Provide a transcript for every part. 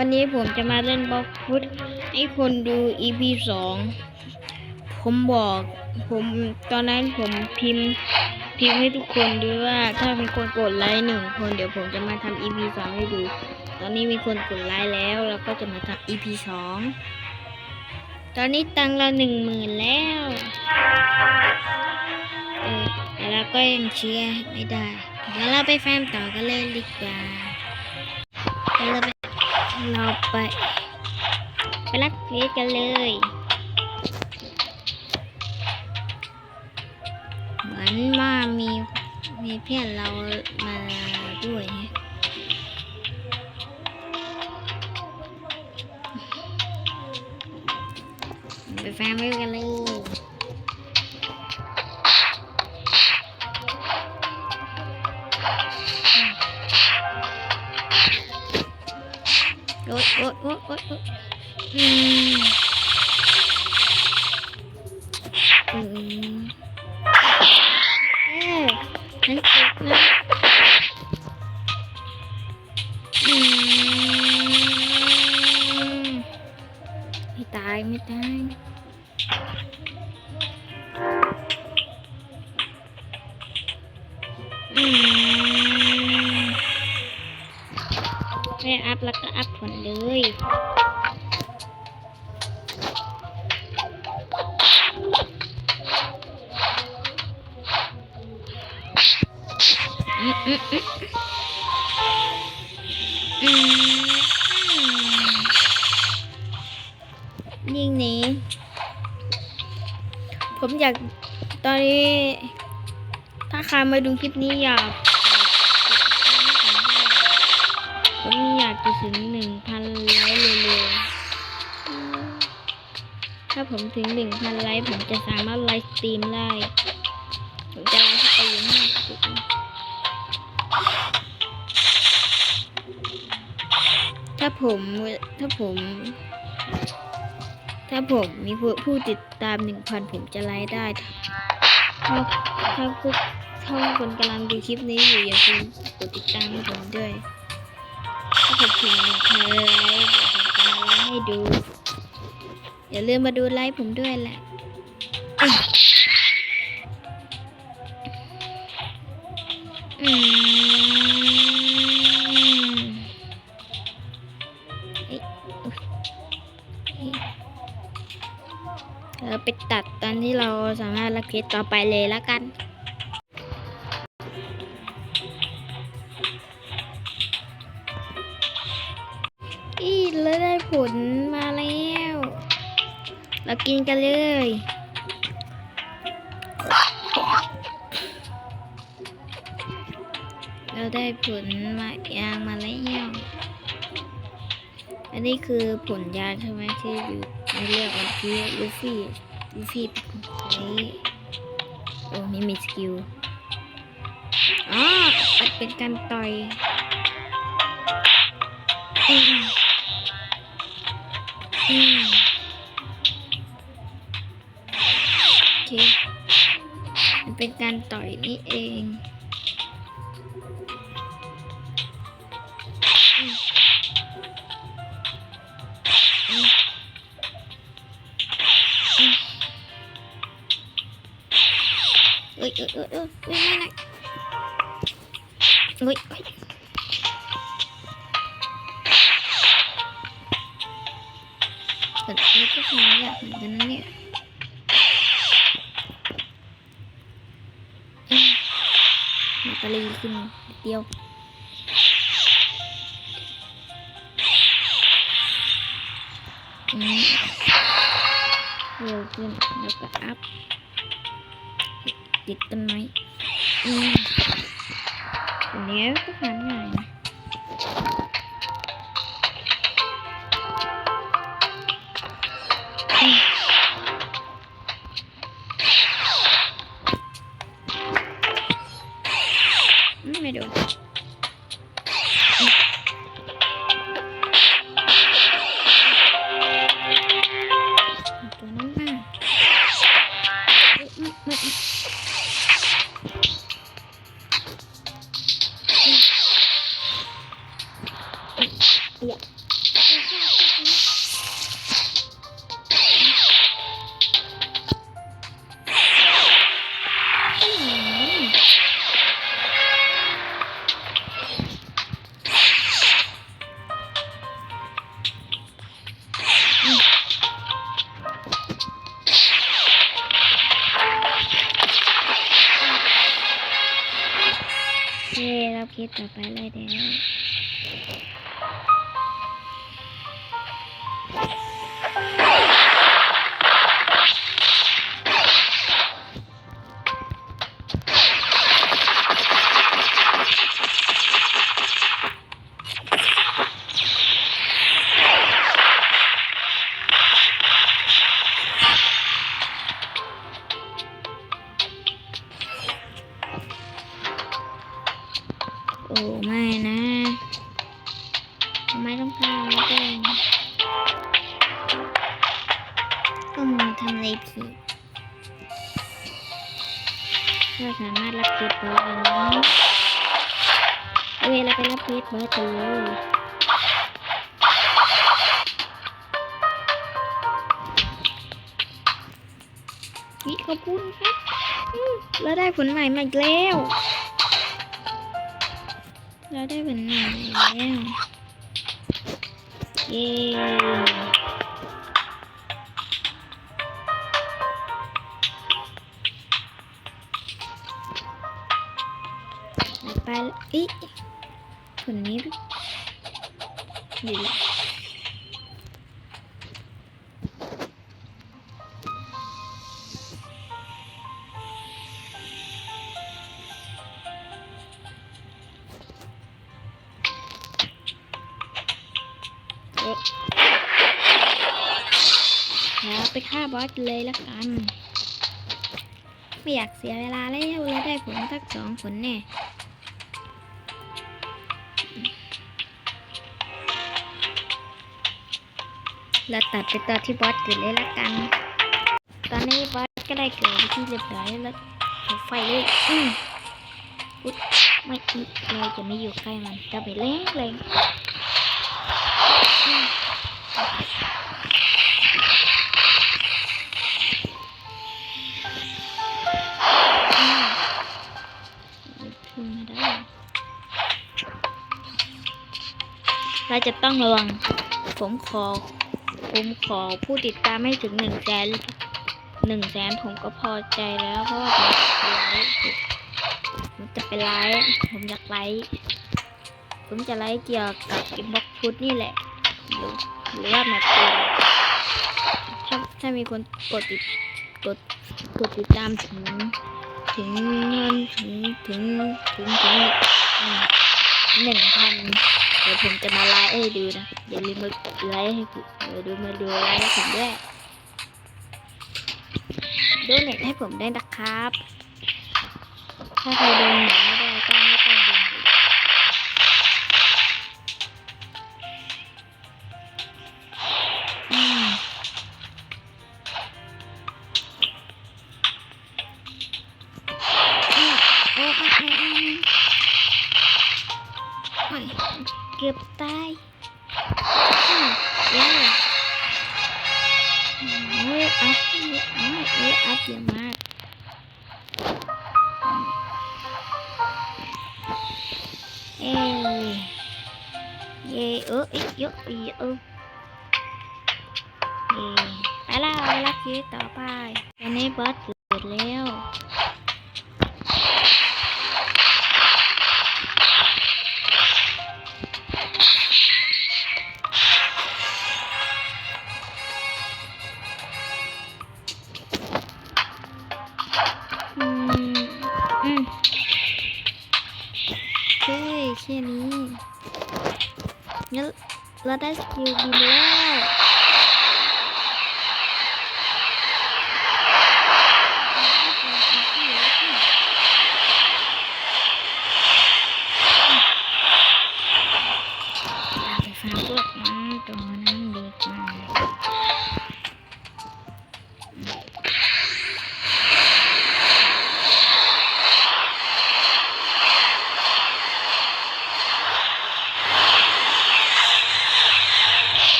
วันนี้ผมจะมาเล่นบล็อกฟุตให้คนดู EP สอง ผมบอกผมตอนนั้นผมพิมพ์พิมพ์ให้ทุกคนดูว่าถ้ามีคนกดไลค์หนึ่งคนเดี๋ยวผมจะมาทำ EP สองให้ดู ตอนนี้มีคนกดไลค์แล้วเราก็จะมาทำ EP สอง ตอนนี้ตังค์เราหนึ่งหมื่นแล้วเออแต่เราก็ยังเชียร์ไม่ได้ เดี๋ยวเราไปแฟมต่อกันเลยดีกว่าเดี๋ยวเราไป เราไป ไปรับเควสกันเลยเหมือนว่ามีมีเพื่อนเรามาด้วยไปแฟนไว้กันเลย โอ๊ยโอ๊ยโอ๊ยโอ๊ย ยิงหนีผมอยากตอนนี้ ถ้าใครมาดูคลิปนี้อยาก ผมอยากจะถึงหนึ่งพันไลค์เร็วๆถ้าผมถึงหนึ่งพันไลค์ผมจะสามารถไลฟ์สตรีมได้าผมถ้าผม ถ้าผมมีผู้ผู้ติดตามหนึ่งพันผมจะไลฟ์ได้ ถ้าถ้าพวกถ้าคนกำลังดูคลิปนี้อยู่อย่าลืมกดติดตามให้ผมด้วย ถ้าผมถึงหนึ่งพันไลค์เดี๋ยวผมจะไลฟ์ให้ดู อย่าลืมมาดูไลฟ์ผมด้วยแหละอืม นที่เราสามารถรับเคสต่อไปเลยแล้วกัน อีแล้วได้ผลมาแล้ว เรากินกันเลยเราได้ผลมายางมาแล้วอันนี้คือผลยาใช่ไหมที่อยู่ในเรื่องวันที่ลูฟี่ลูฟี่ เป็นคนใช้โอ้นี่มีสกิลอ๋อมันเป็นการต่อยอืมอืมโอเคมันเป็นการต่อยนี่เอง เอ้ยเอ้ยเอ้ยเอ้ยเอ้ยไม่นะเอ้ยเอ้ยแต่นี่ก็คงอยากเหมือนกันนะเนี่ยอืมมาตาลีขึ้นนิดเดียว อืมเร็วขึ้นแล้วก็อัพ ติดต้นไม้อืมอันนี้ก็ทำง่ายนะ อืมไม่โดน เกียเราคิดต่อไปเลยเดี๋ยว สามารถรับเพชรเบิร์ดได้เวลาไปรับเพชรเบิร์ดกันเลยวิขอบคุณครับเราได้ผลใหม่มาอีกแล้วเราได้ผลใหม่แล้วเย้ อีผลนี้ดิดีละเอ๊ะแล้วไปฆ่าบอสเลยละกัน ไม่อยากเสียเวลาแล้วเราได้ผลสักสองผลแน่ เราตัดไปตอนที่บอสเกิดเลยละกัน ตอนนี้บอสก็ได้เกิดไปที่เรียบร้อยแล้วไฟเลยอืมอุ๊ยไม่อีกเราจะไม่อยู่ใกล้มันจะไปเล่งเล่งอืนมาได้เราจะต้องระวังผมขอ ผมขอผู้ติดตามให้ถึงหนึ่งแสนหนึ่งแสนผมก็พอใจแล้วเพราะว่าผมจะไลฟ์ผมจะไปไลฟ์ผมอยากไลฟ์ผมจะไลฟ์เกี่ยวกับอินบ็อกฟุตนี่แหละหรือหรือว่าแมปเปนถ้าถ้ามีคนกดติดกดกดติดตามถึงถึงเงินถึงถึงถึงถึงหนึ่งพัน ดี๋ยวผมจะมาไลฟ์ให้ดูนะ อย่าลืมมาไลฟ์ให้ผมเดี๋ยวดูมาดูไลฟ์ให้ผมด้วยดูเน็ตให้ผมได้นะครับ ถ้าใครดูหน็ตไม่ไอัพเฮ้ยอัพเฮ้ยอัพเยอะมากเอ้ยเย้เออเอ๊ะเยอะเยอะเออเย้ไปแล้วไปแล้วคิดต่อไปวันนี้บอสเกิดแล้ว เราไ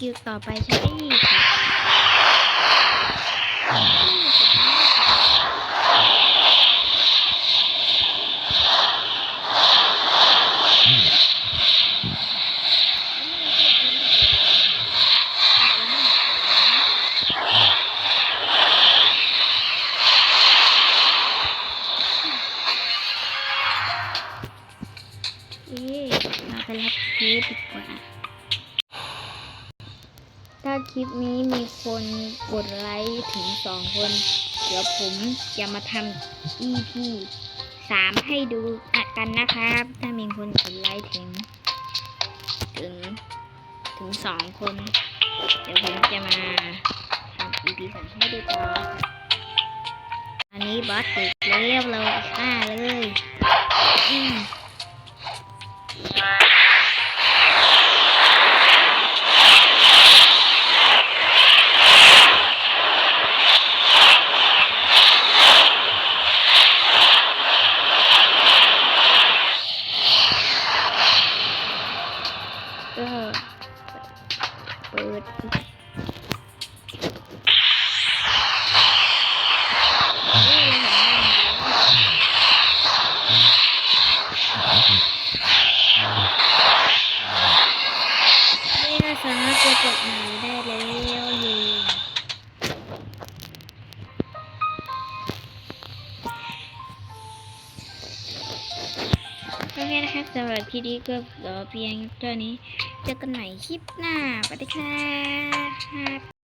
กิลต่อไปใช่ไหมครับเอ๊ะเราไปรับคลิปดีกว่า คลิปนี้มีคนกดไลค์ถึงสองคน เดี๋ยวผมจะมาทำ EP สามให้ดูกันนะครับ ถ้ามีคนกดไลค์ถึง ถึง ถึงสองคน เดี๋ยวผมจะมาทำ EP สามให้ดูก่อนอันนี้บอสติดเร็วเราฆ่าเลย อืม กดหมายได้แล้วอยู่โอเคนะครับสำหรับคลิปนี้ก็เหลือเพียงเท่านี้ เจอกันใหม่คลิปหน้าสวัสดีครับ